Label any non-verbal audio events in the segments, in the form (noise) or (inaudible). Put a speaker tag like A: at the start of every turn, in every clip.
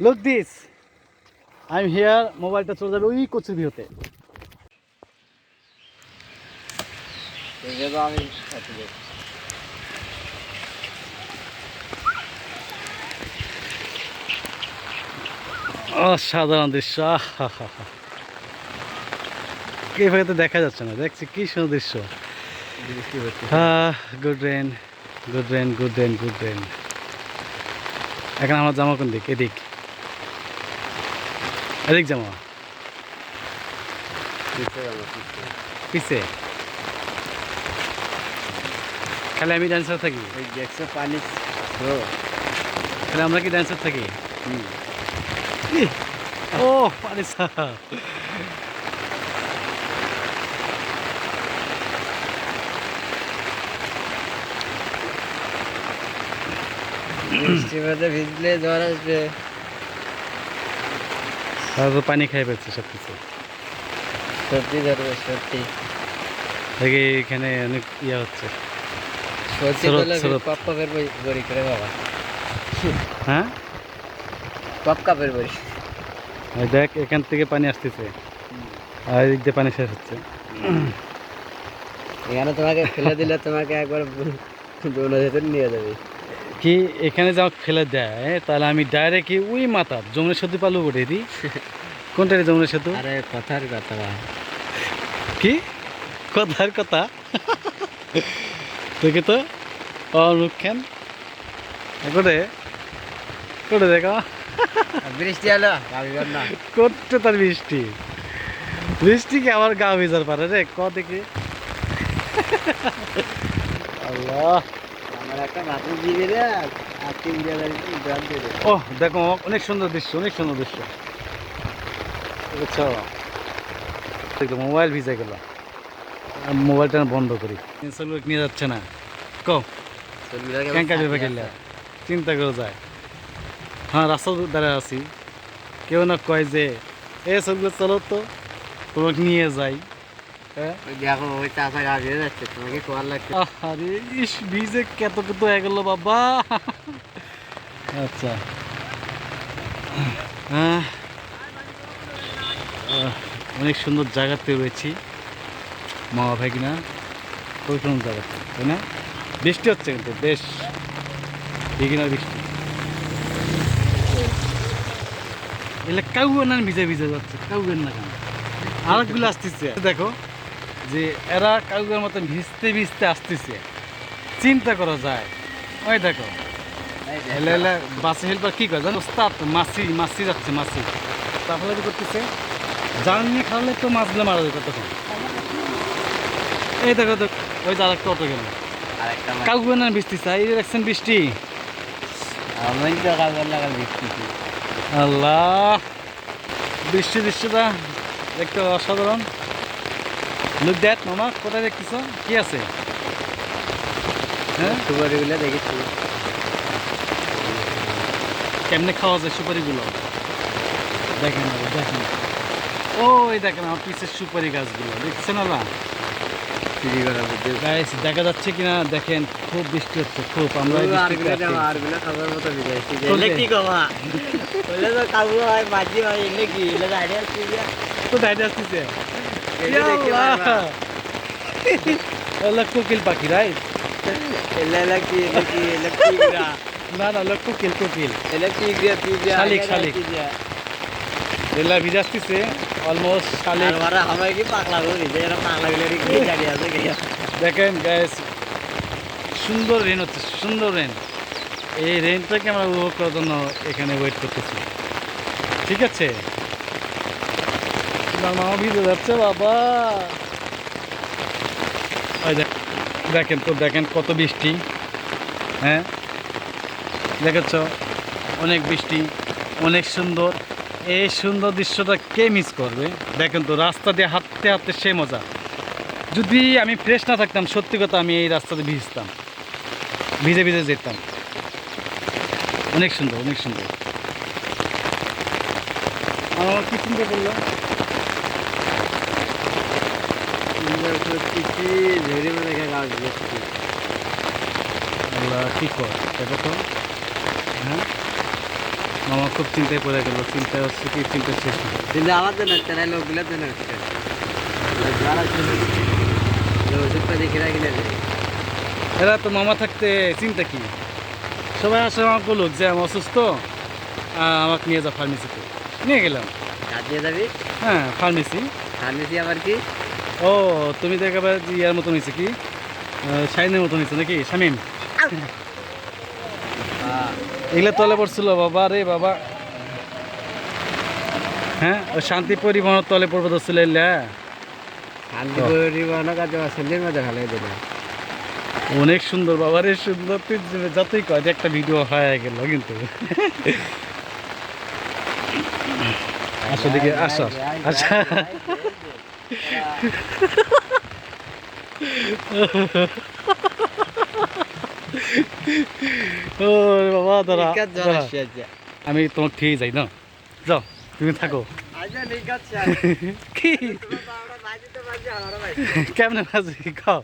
A: Look this I am here মোবাইলটা চলে যাবে ওই কচুর ভিউতে অসাধারণ দৃশ্য। এইভাবে তো দেখা যাচ্ছে না দেখছি কি সুন্দর দৃশ্য। Good rain good rain good rain good rain এখন আমার জামা কোন দিক? এদিক। এদিক জামা। পিছে। খালি আমি ড্যান্সার থাকি।
B: পানি
A: খালি আমরা কি ড্যান্সার থাকি? ও
B: মধ্যে ভিজলে জ্বর আসবে।
A: তারা তো পানি খাই ফেলছে সব কিছু
B: সত্যি ধরবে সত্যি
A: দেখি এখানে অনেক ইয়ে হচ্ছে।
B: বড়ি করে বাবা।
A: হ্যাঁ?
B: বড়ি
A: দেখ এখান থেকে পানি আসতেছে। আর এদিক দিয়ে পানি শেষ হচ্ছে।
B: এখানে তোমাকে ফেলে দিলে তোমাকে একবার নিয়ে যাবে।
A: কি এখানে যা ফেলে দেয় তাহলে আমি ডাইরেক্ট ওই মাথার যমুনা সেতু পালু উঠে দিই কোনটা রে যমুনা সেতু?
B: আরে কথার কথা
A: কি? কথার কথা? দেখে তো অনুক্ষণ করে করে দেখো।
B: বৃষ্টি না
A: করতে তার বৃষ্টি। বৃষ্টি কি আমার গা ভেজার পারে রে? ক দেখি। আল্লাহ। ও দেখো অনেক সুন্দর দৃশ্য অনেক সুন্দর দৃশ্য। বুঝছ? মোবাইল ভিজে গেল। মোবাইলটা বন্ধ করি। ইনস্টল নিয়ে যাচ্ছে না। কো ক্যাঙ্কা যাবে
B: সাথে
A: গেলে। চিন্তা করে যায়। হ্যাঁ রাস্তা দাঁড়ায় আছি। কেউ না কয় যে এ সবগুলো চলো তো তোমাকে নিয়ে যাই।
B: ওই দেখো ওই চাষা গা ভিজে যাচ্ছে তোমাকে কোয়ার লাগছে।
A: আরে ইস ভিজে কত কত হয়ে গেল বাবা। আচ্ছা। আহ, অনেক সুন্দর জায়গাতে রয়েছি। মা ভাগিনা খুব সুন্দর জায়গাতে তাই না? বৃষ্টি হচ্ছে কিন্তু বেশ। বিঘিনার বৃষ্টি। এলে কাউ না ভিজে ভিজে যাচ্ছে কাউয়ের না কেন? আরেকগুলো আসতেছে। দেখো। যে এরা কাউকের মতন ভিজতে ভিজতে আসতেছে। চিন্তা করা যায়। ওই দেখো। এলে এলে বাসে হেল্পার কি করে জানো? ওস্তাদ মাসি মাসি যাচ্ছে মাসি। তাহলে কি করতেছে? জাল নিয়ে খাওয়ালে তো মাছগুলো মারা যেত তখন। এই দেখো তো ওই যে আরেকটা অটো গেল। কাউকে না বৃষ্টি চাই দেখছেন বৃষ্টি। আল্লাহ। বৃষ্টি দৃশ্যটা দেখতে অসাধারণ। লুক দ্যাট মামা কোথায় দেখতেছ? কি আছে? হ্যাঁ?
B: সুপারিগুলো দেখেছি।
A: কেমনে খাওয়া যায় সুপারিগুলো? দেখেন দেখেন। ও এই দেখেন আমার পিছের সুপারি গাছগুলো দেখছেন গাইস দেখা যাচ্ছে কিনা? দেখেন খুব বৃষ্টি হচ্ছে খুব আমরা
B: তো
A: দাঁড়িয়ে আসতেছে কোকিল পাখি রাইট না না হলো কোকিল কোকিল শালিক, শালিক। এলা ভিজে আসতেছে অলমোস্ট শালিক
B: আর মারা হবে কি পাগলা করি যে এরা পাগলা গুলো গাড়ি আছে
A: দেখেন গ্যাস সুন্দর রেন হচ্ছে সুন্দর রেন এই রেনটাকে আমরা উপভোগ করার জন্য এখানে ওয়েট করতেছি ঠিক আছে আমার মামা ভিজে যাচ্ছে বাবা। ওই দেখেন তো দেখেন কত বৃষ্টি। হ্যাঁ? দেখেছ? অনেক বৃষ্টি অনেক সুন্দর। এই সুন্দর দৃশ্যটা কে মিস করবে? দেখেন তো রাস্তা দিয়ে হাঁটতে হাঁটতে সে মজা। যদি আমি ফ্রেশ না থাকতাম সত্যি কথা আমি এই রাস্তাতে ভিজতাম। ভিজে ভিজে যেতাম। অনেক সুন্দর অনেক সুন্দর। আমার কি চিন্তা করলাম তো। হ্যাঁ? মামা খুব চিন্তায় পড়ে গেল চিন্তা হচ্ছে কি চিন্তা শেষ না।
B: জন্য হচ্ছে না লোকগুলোর জন্য হচ্ছে যারা ওষুধটা দেখে রাখি না
A: এরা তো মামা থাকতে চিন্তা কি? সবাই আসলে আমাকে বলুক যে আমি অসুস্থ আমাকে নিয়ে যা ফার্মেসিতে নিয়ে গেলাম।
B: দিয়ে যাবি?
A: হ্যাঁ ফার্মেসি
B: ফার্মেসি আবার কি?
A: ও তুমি তো একেবারে ইয়ার মতন হয়েছে কি? শাইনের মতন হয়েছে নাকি? শামিম? এগুলো তলে পড়ছিল বাবা রে বাবা। হ্যাঁ ওই শান্তি পরিবহনের তলে পড়বে তো ছিল এগুলা
B: শান্তি পরিবহন কাজে মধ্যে ভালো হয়ে দেবে।
A: অনেক সুন্দর বাবা রে সুন্দর। তুই যতই কয় যে একটা ভিডিও হয়ে গেল কিন্তু। আসো দেখি আসো। আচ্ছা। ও বাবা। আমি তোমাকে ঠিক যাই না? যাও তুমি থাকো। কি? কেমনে বাজে? খাও।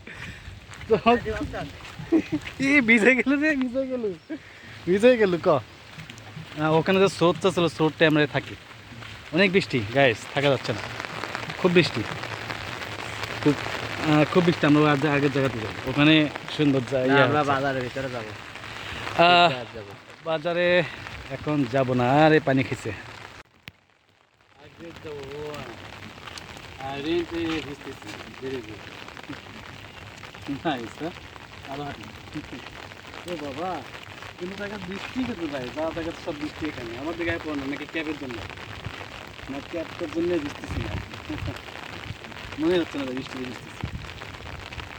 A: ই ভিজে গেল রে ভিজে গেল। ভিজে গেল ক? ওখানে যে স্রোতটা ছিল স্রোতটা আমরা থাকি। অনেক বৃষ্টি গাইস থাকা যাচ্ছে না। খুব বৃষ্টি। খুব খুব বৃষ্টি আমরা আগে- আগের জায়গাতে যাব। ওখানে সুন্দর জায়গা
B: আমরা। বাজারের ভিতরে যাব।
A: বাজারে এখন যাব না আরে পানি খেছে বাবা কিন্তু টাকা বৃষ্টি সব বৃষ্টি এখানে। আমাদের গায়ে পড়ে না নাকি ক্যাবের জন্য? না ক্যাবটার জন্য বৃষ্টিছি না মনে হচ্ছে না বৃষ্টি বৃষ্টিছি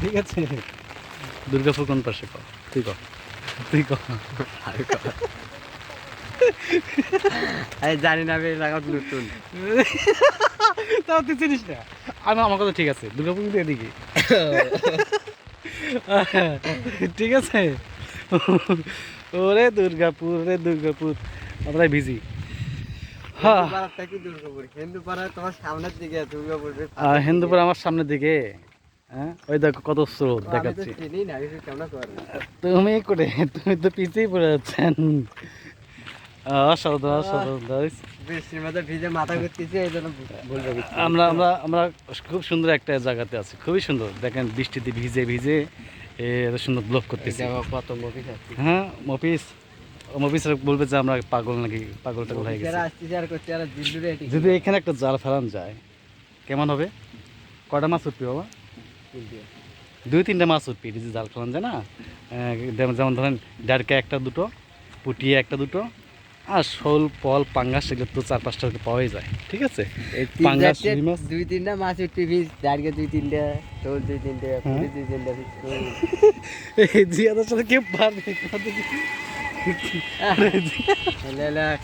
A: ঠিক আছে। দুর্গাপুর কোন পাশে কর? তুই কর। তুই কর।
B: আরে জানি না আমি লাগাত নতুন।
A: তাও তুই চিনিস না? আমি আমার কথা ঠিক আছে দুর্গাপুর কিন্তু এদিকে। ঠিক আছে? ওরে দুর্গাপুর রে দুর্গাপুর। আমরা বিজি হিন্দুপুর আমার সামনের দিকে? হ্যাঁ? ওই দেখো কত স্রোত দেখাচ্ছি। তুমি করে তুমি তো পিছিয়ে পড়ে যাচ্ছেন আমরা আমরা আমরা খুব সুন্দর একটা জায়গাতে আছি খুবই সুন্দর। দেখেন বৃষ্টিতে ভিজে ভিজে সুন্দর ব্লক করতেছি। হ্যাঁ মফিস মফিস বলবে যে আমরা পাগল নাকি পাগল টাগল হয়ে গেছে। যদি এখানে একটা জাল ফেলান যায় কেমন হবে? কটা মাছ উঠবে বাবা? দুই তিনটা মাছ উঠবে যদি জাল ফেলান যায় না? যেমন ধরেন ডারকে একটা দুটো পুটিয়ে একটা দুটো আর শোল পল পাঙ্গাস সেগুলো তো চার পাঁচটা পাওয়াই যায় ঠিক আছে? পাঙ্গাস, মাছ?
B: দুই তিনটা মাছ উঠবি ফিস দাঁড়িয়ে দুই তিনটা টোল দুই তিনটে
A: হ্যাঁ।
B: দুই তিনটা (laughs)
A: এই জিয়াদার সাথে কেউ পারবে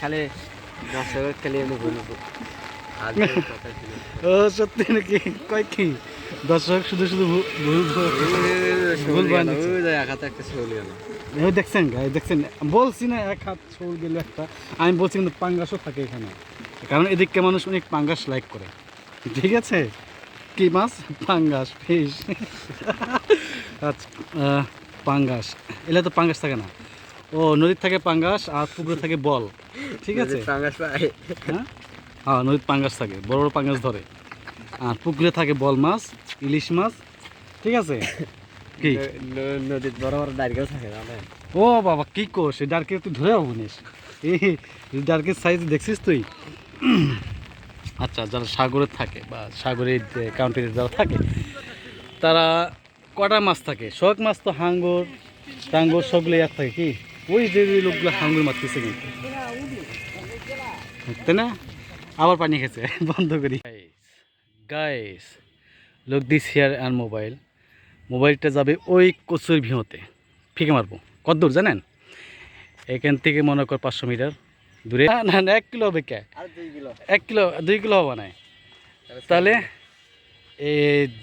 B: খালি দর্শক খালি এমনি না।
A: ও সত্যি নাকি? কয় কি? দর্শক শুধু শুধু ভুল ভুল- ভুল
B: শোল শোল
A: দেখছেন গাই দেখছেন। বলছি না এক হাত ছোল গেল একটা। আমি বলছি কিন্তু পাঙ্গাসও থাকে এখানে। কারণ এদিককে মানুষ অনেক পাঙ্গাস লাইক করে। ঠিক আছে? কি মাছ? পাঙ্গাস ফিশ আচ্ছা পাঙ্গাস। এলে তো পাঙ্গাস থাকে না। ও নদীর থাকে পাঙ্গাস আর পুকুরে থাকে বল। ঠিক আছে?
B: পাঙ্গাস
A: হ্যাঁ? হ্যাঁ নদীর পাঙ্গাস থাকে বড় বড় পাঙ্গাস ধরে। আর পুকুরে থাকে বল মাছ ইলিশ মাছ ঠিক আছে? কি?
B: ন- ন- বড় বড় নারকেল থাকে
A: ও বাবা কি কর সে ডার্কে তুই ধরে হব নিস। এই ডার্কের সাইজ দেখছিস তুই? আচ্ছা যারা সাগরে থাকে বা সাগরের যে কাউন্টিতে যারা থাকে তারা কটা মাছ থাকে? শখ মাছ তো হাঙ্গর টাঙ্গর সবগুলো এক থাকে কি? ওই যে যে লোকগুলো হাঙ্গর মারতেছে কিন্তু। তাই না? আবার পানি খেছে বন্ধ করি। গাইস লোক দিস হেয়ার অ্যান্ড মোবাইল মোবাইলটা যাবে ওই কচুর ভিহতে ফিকে মারবো। কত দূর জানেন? এখান থেকে মনে কর পাঁচশো মিটার দূরে। না না এক কিলো হবে কে?
B: দুই কিলো।
A: এক কিলো দুই কিলো হবে না তাহলে এ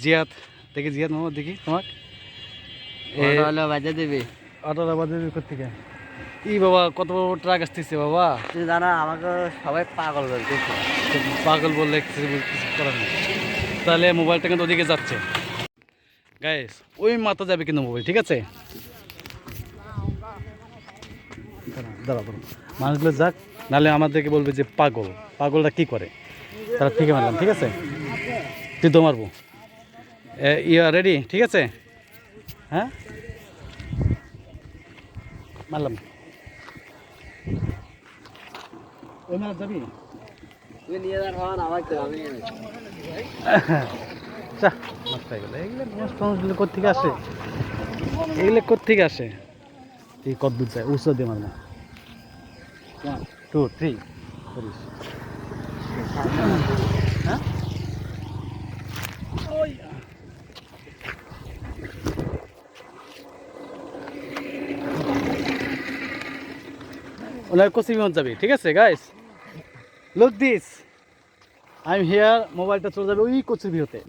A: জিয়াত দেখি জিয়াত মামা দেখি তোমার।
B: হলো বাজে দিবি।
A: অটোটা বাজে থেকে ই বাবা কত বড় বড় ট্রাক আসতেছে বাবা।
B: তুমি জানো আমাকে সবাই পাগল বলতেছে
A: পাগল বললে কিছু কিছু করার নেই। তাহলে মোবাইলটা কিন্তু ওদিকে যাচ্ছে। গাইস ওই মাথা যাবে কিন্তু মোবাইল ঠিক আছে? দাঁড়া দাঁড়া মানুষগুলো যাক নাহলে আমাদেরকে বলবে যে পাগল। পাগলটা কি করে? তারা থেকে মারলাম ঠিক আছে? তুই তো মারবো। ইয়া রেডি ঠিক আছে? হ্যাঁ? মারলাম। ওই মারা যাবি
B: তুই নিয়ে যাওয়ার হওয়ার আমার আমি নিয়ে (laughs)
A: চা নষ্ট এগুলো নষ্ট মানুষগুলো কোথেকে আসে? এগুলো কোথেকে আসে? তুই কত দূর যায় উৎস দিয়ে মারমা টু থ্রি করিস হ্যাঁ? ওই। ওনার কোচিং বিমান যাবি ঠিক আছে guys look this I am here মোবাইলটা চলে যাবে ওই কচুর ভিউতে